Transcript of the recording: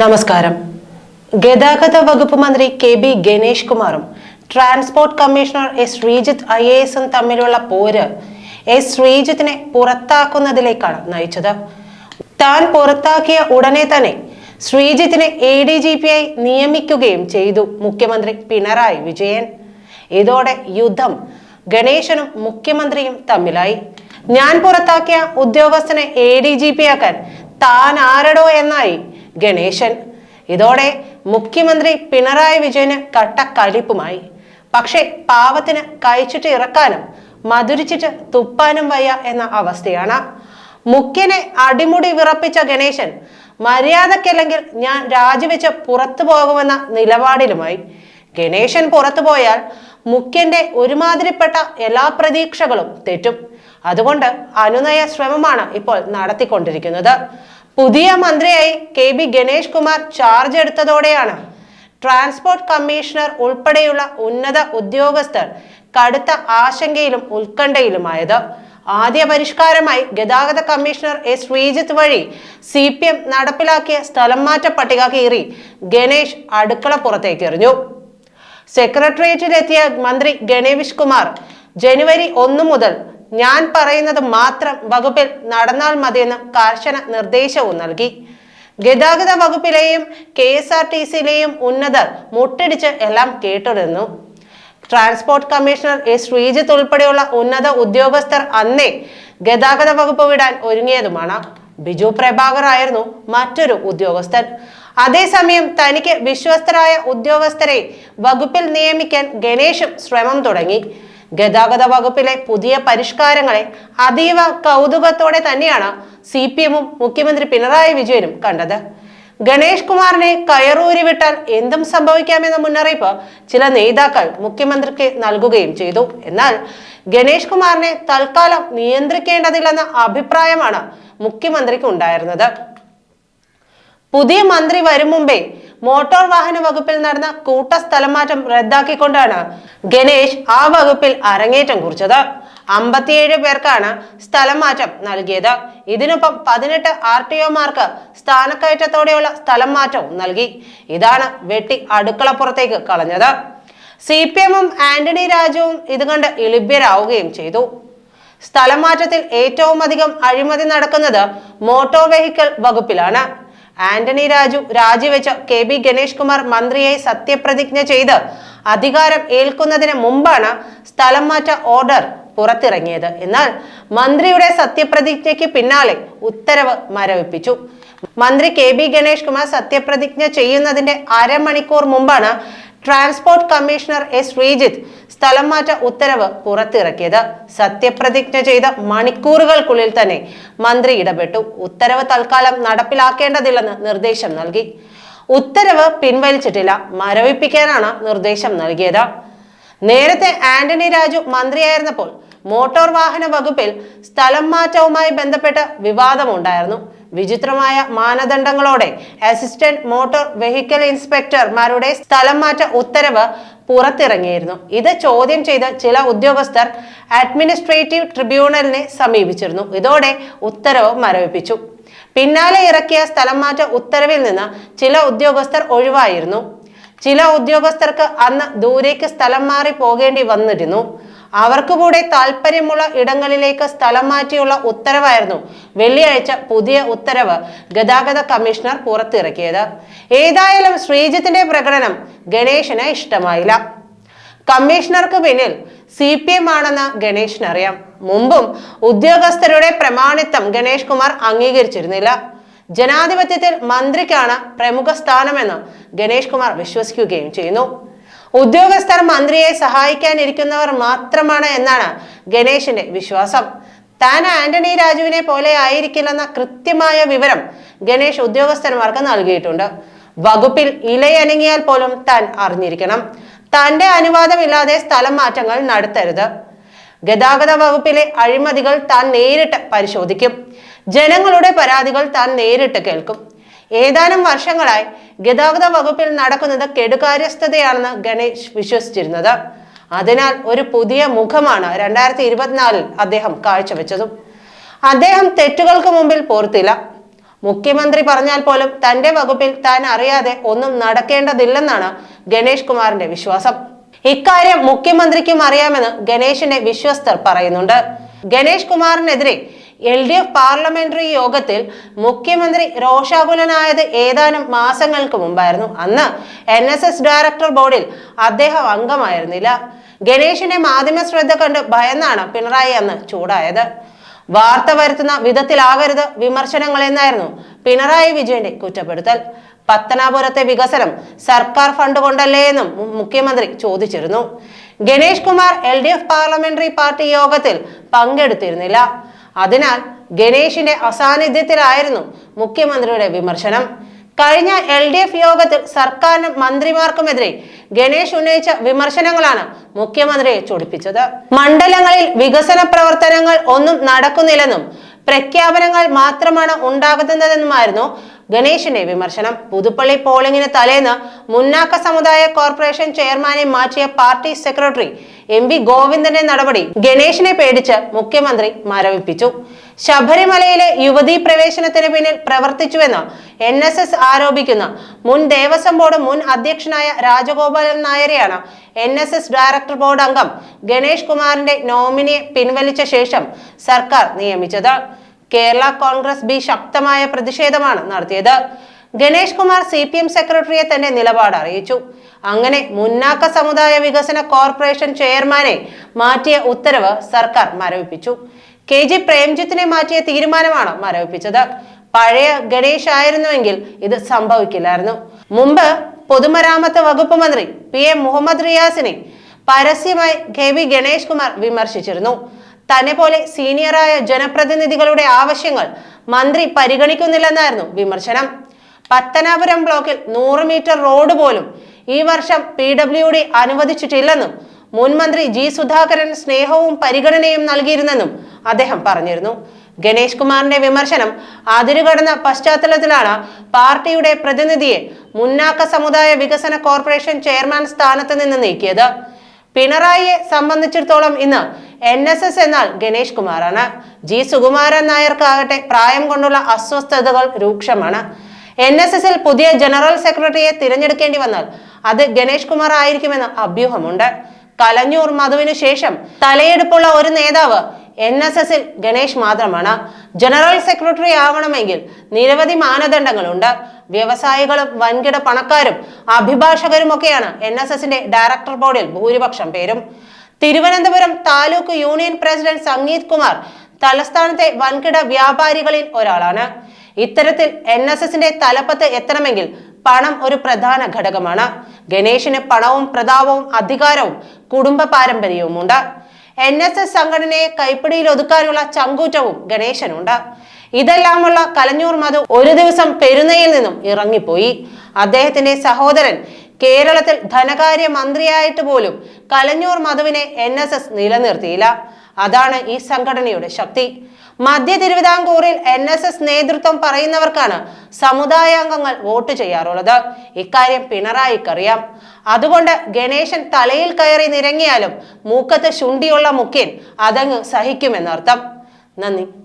നമസ്കാരം. ഗതാഗത വകുപ്പ് മന്ത്രി കെ ബി ഗണേഷ് കുമാറും transport commissioner S Sreejith I A എസും തമ്മിലുള്ള പോര് എസ് ശ്രീജിത്തിനെ പുറത്താക്കുന്നതിലേക്കാണ് നയിച്ചത്. താൻ പുറത്താക്കിയ ഉടനെ തന്നെ ശ്രീജിത്തിനെ എ ഡി ജി പി ആയി നിയമിക്കുകയും ചെയ്തു മുഖ്യമന്ത്രി പിണറായി വിജയൻ. ഇതോടെ യുദ്ധം ഗണേശനും മുഖ്യമന്ത്രിയും തമ്മിലായി. ഞാൻ പുറത്താക്കിയ ഉദ്യോഗസ്ഥനെ എ ഡി ജി പി ആക്കാൻ താൻ ആരടോ എന്നായി ഗണേശൻ. ഇതോടെ മുഖ്യമന്ത്രി പിണറായി വിജയന് കട്ട കലിപ്പുമായി. പക്ഷേ പാവത്തിന് കഴിച്ചിട്ട് ഇറക്കാനും മധുരിച്ചിട്ട് തുപ്പാനും വയ്യ എന്ന അവസ്ഥയാണ്. മുഖ്യനെ അടിമുടി വിറപ്പിച്ച ഗണേശൻ മര്യാദക്കല്ലെങ്കിൽ ഞാൻ രാജിവെച്ച് പുറത്തു പോകുമെന്ന നിലപാടിലുമായി. ഗണേശൻ പുറത്തു പോയാൽ മുഖ്യന്റെ ഒരുമാതിരിപ്പെട്ട എല്ലാ പ്രതീക്ഷകളും തെറ്റും. അതുകൊണ്ട് അനുനയ ശ്രമമാണ് ഇപ്പോൾ നടത്തിക്കൊണ്ടിരിക്കുന്നത്. പുതിയ മന്ത്രിയായി K B Ganesh Kumar charge എടുത്തതോടെയാണ്. Transport commissioner ഉൾപ്പെടെയുള്ള ഉന്നത ഉദ്യോഗസ്ഥർ കടുത്ത ആശങ്കയിലും ഉത്കണ്ഠയിലുമായത്. ആദ്യ പരിഷ്കാരമായി ഗതാഗത കമ്മീഷണർ എസ് ശ്രീജിത്ത് വഴി സി പി എം നടപ്പിലാക്കിയ സ്ഥലം മാറ്റ പട്ടിക കീറി ഗണേഷ് അടുക്കള പുറത്തേക്ക് എറിഞ്ഞു സെക്രട്ടേറിയറ്റിലെത്തിയ മന്ത്രി ഗണേഷ് കുമാർ ജനുവരി ഒന്ന് മുതൽ ഞാൻ പറയുന്നത് മാത്രം വകുപ്പിൽ നടന്നാൽ മതിയെന്ന് കർശന നിർദ്ദേശവും നൽകി. ഗതാഗത വകുപ്പിലെയും കെ എസ് ആർ ടി സിയിലെയും ഉന്നതർ മുട്ടിടിച്ച് എല്ലാം കേട്ടിരുന്നു ട്രാൻസ്പോർട്ട് കമ്മീഷണർ എസ് ശ്രീജിത്ത് ഉൾപ്പെടെയുള്ള ഉന്നത ഉദ്യോഗസ്ഥർ അന്നേ ഗതാഗത വകുപ്പ് വിടാൻ ഒരുങ്ങിയതുമാണ്. ബിജു പ്രഭാകർ ആയിരുന്നു മറ്റൊരു ഉദ്യോഗസ്ഥൻ. അതേസമയം തനിക്ക് വിശ്വസ്തരായ ഉദ്യോഗസ്ഥരെ വകുപ്പിൽ നിയമിക്കാൻ ഗണേഷും ശ്രമം തുടങ്ങി. ഗതാഗത വകുപ്പിലെ പുതിയ പരിഷ്കാരങ്ങളെ അതീവ കൗതുകത്തോടെ തന്നെയാണ് സി പി എമ്മും മുഖ്യമന്ത്രി പിണറായി വിജയനും കണ്ടത്. ഗണേഷ് കുമാറിനെ കയറൂരി വിട്ടാൽ എന്തും സംഭവിക്കാമെന്ന മുന്നറിയിപ്പ് ചില നേതാക്കൾ മുഖ്യമന്ത്രിക്ക് നൽകുകയും ചെയ്തു. എന്നാൽ ഗണേഷ് കുമാറിനെ തൽക്കാലം നിയന്ത്രിക്കേണ്ടതില്ലെന്ന അഭിപ്രായമാണ് മുഖ്യമന്ത്രിക്ക് ഉണ്ടായിരുന്നത് പുതിയ മന്ത്രി വരും മുമ്പേ മോട്ടോർ വാഹന വകുപ്പിൽ നടന്ന കൂട്ട സ്ഥലമാറ്റം റദ്ദാക്കിക്കൊണ്ടാണ് ഗണേഷ് ആ വകുപ്പിൽ അരങ്ങേറ്റം കുറിച്ചത്. അമ്പത്തിയേഴ് പേർക്കാണ് സ്ഥലമാറ്റം നൽകിയത്. ഇതിനൊപ്പം പതിനെട്ട് ആർ ടി ഒമാർക്ക് സ്ഥാനക്കയറ്റത്തോടെയുള്ള സ്ഥലം മാറ്റവും നൽകി. ഇതാണ് വെട്ടി അടുക്കളപ്പുറത്തേക്ക് കളഞ്ഞത്. സി പി എമ്മും ആന്റണി രാജുവും ഇത് കണ്ട് ഇളിഭ്യരാവുകയും ചെയ്തു. സ്ഥലമാറ്റത്തിൽ ഏറ്റവും അധികം അഴിമതി നടക്കുന്നത് മോട്ടോർ വെഹിക്കിൾ വകുപ്പിലാണ്. ആന്റണി രാജു രാജിവെച്ച കെ ബി ഗണേഷ് കുമാർ മന്ത്രിയായി സത്യപ്രതിജ്ഞ ചെയ്ത് അധികാരം ഏൽക്കുന്നതിന് മുമ്പാണ് സ്ഥലം മാറ്റ ഓർഡർ പുറത്തിറങ്ങിയത്. എന്നാൽ മന്ത്രിയുടെ സത്യപ്രതിജ്ഞയ്ക്ക് പിന്നാലെ ഉത്തരവ് മരവിപ്പിച്ചു. മന്ത്രി കെ ബി ഗണേഷ് കുമാർ സത്യപ്രതിജ്ഞ ചെയ്യുന്നതിന്റെ അരമണിക്കൂർ മുമ്പാണ് ട്രാൻസ്പോർട്ട് കമ്മീഷണർ എസ് ശ്രീജിത്ത് സ്ഥലം മാറ്റ ഉത്തരവ് പുറത്തിറക്കിയത്. സത്യപ്രതിജ്ഞ ചെയ്ത മണിക്കൂറുകൾക്കുള്ളിൽ തന്നെ മന്ത്രി ഇടപെട്ടു. ഉത്തരവ് തൽക്കാലം നടപ്പിലാക്കേണ്ടതില്ലെന്ന് നിർദ്ദേശം നൽകി. ഉത്തരവ് പിൻവലിച്ചിട്ടില്ല. മരവിപ്പിക്കാനാണ് നിർദ്ദേശം നൽകിയത്. നേരത്തെ ആന്റണി രാജു മന്ത്രിയായിരുന്നപ്പോൾ മോട്ടോർ വാഹന വകുപ്പിൽ സ്ഥലം മാറ്റവുമായി ബന്ധപ്പെട്ട് വിവാദമുണ്ടായിരുന്നു. വിചിത്രമായ മാനദണ്ഡങ്ങളോടെ അസിസ്റ്റന്റ് മോട്ടോർ വെഹിക്കിൾ ഇൻസ്പെക്ടർമാരുടെ സ്ഥലം മാറ്റ ഉത്തരവ് പുറത്തിറങ്ങിയിരുന്നു. ഇത് ചോദ്യം ചെയ്ത് ചില ഉദ്യോഗസ്ഥർ അഡ്മിനിസ്ട്രേറ്റീവ് ട്രിബ്യൂണലിനെ സമീപിച്ചിരുന്നു. ഇതോടെ ഉത്തരവ് മരവിപ്പിച്ചു. പിന്നാലെ ഇറക്കിയ സ്ഥലം മാറ്റ ഉത്തരവിൽ നിന്ന് ചില ഉദ്യോഗസ്ഥർ ഒഴിവായിരുന്നു. ചില ഉദ്യോഗസ്ഥർക്ക് അന്ന് ദൂരേക്ക് സ്ഥലം മാറി പോകേണ്ടി വന്നിരുന്നു. അവർക്ക് കൂടെ താല്പര്യമുള്ള ഇടങ്ങളിലേക്ക് സ്ഥലം മാറ്റിയുള്ള ഉത്തരവായിരുന്നു വെള്ളിയാഴ്ച പുതിയ ഉത്തരവ് ഗതാഗത കമ്മീഷണർ പുറത്തിറക്കിയത്. ഏതായാലും ശ്രീജിത്തിന്റെ പ്രകടനം ഗണേശന് ഇഷ്ടമായില്ല. കമ്മീഷണർക്ക് പിന്നിൽ സി പി എം ആണെന്ന് ഗണേഷിന് അറിയാം മുമ്പും ഉദ്യോഗസ്ഥരുടെ പ്രമാണിത്വം ഗണേഷ് കുമാർ അംഗീകരിച്ചിരുന്നില്ല. ജനാധിപത്യത്തിൽ മന്ത്രിക്കാണ് പ്രമുഖ സ്ഥാനമെന്ന് ഗണേഷ് കുമാർ വിശ്വസിക്കുകയും ചെയ്യുന്നു. ഉദ്യോഗസ്ഥർ മന്ത്രിയെ സഹായിക്കാനിരിക്കുന്നവർ മാത്രമാണ് എന്നാണ് ഗണേഷിന്റെ വിശ്വാസം. താൻ ആന്റണി രാജുവിനെ പോലെ ആയിരിക്കില്ലെന്ന കൃത്യമായ വിവരം ഗണേഷ് ഉദ്യോഗസ്ഥന്മാർക്ക് നൽകിയിട്ടുണ്ട്. വകുപ്പിൽ ഇലയനങ്ങിയാൽ പോലും താൻ അറിഞ്ഞിരിക്കണം. തന്റെ അനുവാദമില്ലാതെ സ്ഥലം മാറ്റങ്ങൾ നടത്തരുത്. ഗതാഗത വകുപ്പിലെ അഴിമതികൾ താൻ നേരിട്ട് പരിശോധിക്കും. ജനങ്ങളുടെ പരാതികൾ താൻ നേരിട്ട് കേൾക്കും. ഏതാനും വർഷങ്ങളായി ഗതാഗത വകുപ്പിൽ നടക്കുന്നത് കെടുകാര്യസ്ഥതയാണെന്ന് ഗണേഷ് വിശ്വസിച്ചിരുന്നത്. അതിനാൽ ഒരു പുതിയ മുഖമാണ് രണ്ടായിരത്തി ഇരുപത്തിനാലിൽ അദ്ദേഹം കാഴ്ചവെച്ചതും. അദ്ദേഹം തെറ്റുകൾക്ക് മുമ്പിൽ പോർത്തില്ല. മുഖ്യമന്ത്രി പറഞ്ഞാൽ പോലും തന്റെ വകുപ്പിൽ താൻ അറിയാതെ ഒന്നും നടക്കേണ്ടതില്ലെന്നാണ് ഗണേഷ് കുമാറിന്റെ വിശ്വാസം. ഇക്കാര്യം മുഖ്യമന്ത്രിക്കും അറിയാമെന്ന് ഗണേഷിന്റെ വിശ്വസ്തർ പറയുന്നുണ്ട്. ഗണേഷ് കുമാറിനെതിരെ എൽ ഡി എഫ് പാർലമെന്ററി യോഗത്തിൽ മുഖ്യമന്ത്രി രോഷാകുലനായത് ഏതാനും മാസങ്ങൾക്ക് മുമ്പായിരുന്നു. അന്ന് എൻ എസ് എസ് ഡയറക്ടർ ബോർഡിൽ അദ്ദേഹം അംഗമായിരുന്നില്ല. ഗണേഷിന്റെ മാധ്യമ ശ്രദ്ധ കണ്ട് ഭയന്നാണ് പിണറായി അന്ന് ചൂടായത്. വാർത്ത വരുത്തുന്ന വിധത്തിലാകരുത് വിമർശനങ്ങൾ എന്നായിരുന്നു പിണറായി വിജയന്റെ കുറ്റപ്പെടുത്തൽ. പത്തനാപുരത്തെ വികസനം സർക്കാർ ഫണ്ട് കൊണ്ടല്ലേ എന്നും മുഖ്യമന്ത്രി ചോദിച്ചിരുന്നു. Ganesh Kumar L D F parliamentary party യോഗത്തിൽ പങ്കെടുത്തിരുന്നില്ല. അതിനാൽ ഗണേഷിന്റെ അസാന്നിധ്യത്തിലായിരുന്നു മുഖ്യമന്ത്രിയുടെ വിമർശനം. കഴിഞ്ഞ എൽ ഡി എഫ് യോഗത്തിൽ സർക്കാരിനും മന്ത്രിമാർക്കുമെതിരെ ഗണേഷ് ഉന്നയിച്ച വിമർശനങ്ങളാണ് മുഖ്യമന്ത്രിയെ ചൊടിപ്പിച്ചത്. മണ്ഡലങ്ങളിൽ വികസന പ്രവർത്തനങ്ങൾ ഒന്നും നടക്കുന്നില്ലെന്നും പ്രഖ്യാപനങ്ങൾ മാത്രമാണ് ഉണ്ടാകുന്നതെന്നുമായിരുന്നു ഗണേഷിന്റെ വിമർശനം. പുതുപ്പള്ളി പോളിംഗിന് തലേന്ന് മുന്നാക്ക സമുദായ കോർപ്പറേഷൻ ചെയർമാനെ മാറ്റിയ പാർട്ടി സെക്രട്ടറി എം വി ഗോവിന്ദന്റെ നടപടി ഗണേഷിനെ പേടിച്ച് മുഖ്യമന്ത്രി മരവിപ്പിച്ചു. ശബരിമലയിലെ യുവതീ പ്രവേശനത്തിന് പിന്നിൽ പ്രവർത്തിച്ചുവെന്ന് എൻ എസ് എസ് ആരോപിക്കുന്ന മുൻ ദേവസ്വം ബോർഡ് മുൻ അധ്യക്ഷനായ Rajagopalan നായരെയാണ് N S S director board അംഗം ഗണേഷ് കുമാറിന്റെ നോമിനിയെ പിൻവലിച്ച ശേഷം സർക്കാർ നിയമിച്ചത്. കേരള കോൺഗ്രസ് ബി ശക്തമായ പ്രതിഷേധമാണ് നടത്തിയത്. Ganesh Kumar C P M സെക്രട്ടറിയെ തന്റെ നിലപാട് അറിയിച്ചു. അങ്ങനെ മുന്നാക്ക സമുദായ വികസന കോർപ്പറേഷൻ ചെയർമാനെ മാറ്റിയ ഉത്തരവ് സർക്കാർ മരവിപ്പിച്ചു. കെ ജി പ്രേംജിത്തിനെ മാറ്റിയ തീരുമാനമാണ് മരവിപ്പിച്ചത്. പഴയ ഗണേഷ് ആയിരുന്നുവെങ്കിൽ ഇത് സംഭവിക്കില്ലായിരുന്നു. മുമ്പ് പൊതുമരാമത്ത് വകുപ്പ് മന്ത്രി പി എ മുഹമ്മദ് റിയാസിനെ പരസ്യമായി കെ വി ഗണേഷ് കുമാർ വിമർശിച്ചിരുന്നു. തന്നെ പോലെ സീനിയറായ ജനപ്രതിനിധികളുടെ ആവശ്യങ്ങൾ മന്ത്രി പരിഗണിക്കുന്നില്ലെന്നായിരുന്നു വിമർശനം. പത്തനാപുരം ബ്ലോക്കിൽ നൂറ് മീറ്റർ റോഡ് പോലും ഈ വർഷം പി ഡബ്ല്യു ഡി അനുവദിച്ചിട്ടില്ലെന്നും മുൻ മന്ത്രി ജി സുധാകരൻ സ്നേഹവും പരിഗണനയും നൽകിയിരുന്നെന്നും അദ്ദേഹം പറഞ്ഞിരുന്നു. ഗണേഷ് കുമാറിന്റെ വിമർശനം അതിരുകടന്ന പശ്ചാത്തലത്തിലാണ് പാർട്ടിയുടെ പ്രതിനിധിയെ മുന്നാക്ക സമുദായ വികസന കോർപ്പറേഷൻ ചെയർമാൻ സ്ഥാനത്ത് നിന്ന് നീക്കിയത്. പിണറായിയെ സംബന്ധിച്ചിടത്തോളം ഇന്ന് എൻ എസ് എസ് എന്നാൽ ഗണേഷ് കുമാറാണ്. ജി സുകുമാരൻ നായർക്കാകട്ടെ പ്രായം കൊണ്ടുള്ള അസ്വസ്ഥതകൾ രൂക്ഷമാണ്. എൻ എസ് എസിൽ പുതിയ ജനറൽ സെക്രട്ടറിയെ തിരഞ്ഞെടുക്കേണ്ടി വന്നാൽ അത് ഗണേഷ് കുമാർ ആയിരിക്കുമെന്ന് അഭ്യൂഹമുണ്ട്. കലഞ്ഞൂർ മധുവിനു ശേഷം തലയെടുപ്പുള്ള ഒരു നേതാവ് എൻ എസ് എസിൽ ഗണേഷ് മാത്രമാണ്. ജനറൽ സെക്രട്ടറി ആവണമെങ്കിൽ നിരവധി മാനദണ്ഡങ്ങളുണ്ട്. വ്യവസായികളും വൻകിട പണക്കാരും അഭിഭാഷകരും ഒക്കെയാണ് എൻ എസ് എസിന്റെ ഡയറക്ടർ ബോർഡിൽ ഭൂരിപക്ഷം പേരും. തിരുവനന്തപുരം താലൂക്ക് യൂണിയൻ പ്രസിഡന്റ് സംഗീത് കുമാർ തലസ്ഥാനത്തെ വൻകിട വ്യാപാരികളിൽ ഒരാളാണ്. ഇത്തരത്തിൽ എൻ എസ് എസിന്റെ തലപ്പത്ത് എത്തണമെങ്കിൽ പണം ഒരു പ്രധാന ഘടകമാണ്. ഗണേഷിന് പണവും പ്രതാപവും അധികാരവും കുടുംബ പാരമ്പര്യവുമുണ്ട്. എൻ എസ് എസ് സംഘടനയെ കൈപ്പിടിയിൽ ഒതുക്കാനുള്ള ചങ്കൂറ്റവും ഗണേശനുണ്ട്. ഇതെല്ലാമുള്ള കലഞ്ഞൂർ മധു ഒരു ദിവസം പെരുന്നയിൽ നിന്നും ഇറങ്ങിപ്പോയി. അദ്ദേഹത്തിന്റെ സഹോദരൻ കേരളത്തിൽ ധനകാര്യ മന്ത്രിയായിട്ട് പോലും കലഞ്ഞൂർ മധുവിനെ എൻ നിലനിർത്തിയില്ല. അതാണ് ഈ സംഘടനയുടെ ശക്തി. മധ്യ തിരുവിതാംകൂറിൽ എൻ എസ് എസ് നേതൃത്വം പറയുന്നവർക്കാണ് സമുദായാംഗങ്ങൾ വോട്ട് ചെയ്യാറുള്ളത്. ഇക്കാര്യം പിണറായിക്കറിയാം. അതുകൊണ്ട് ഗണേശൻ തലയിൽ കയറി നിരങ്ങിയാലും മൂക്കത്ത് ശുണ്ടിയുള്ള മുഖ്യൻ അതങ്ങ് സഹിക്കുമെന്നർത്ഥം. നന്ദി.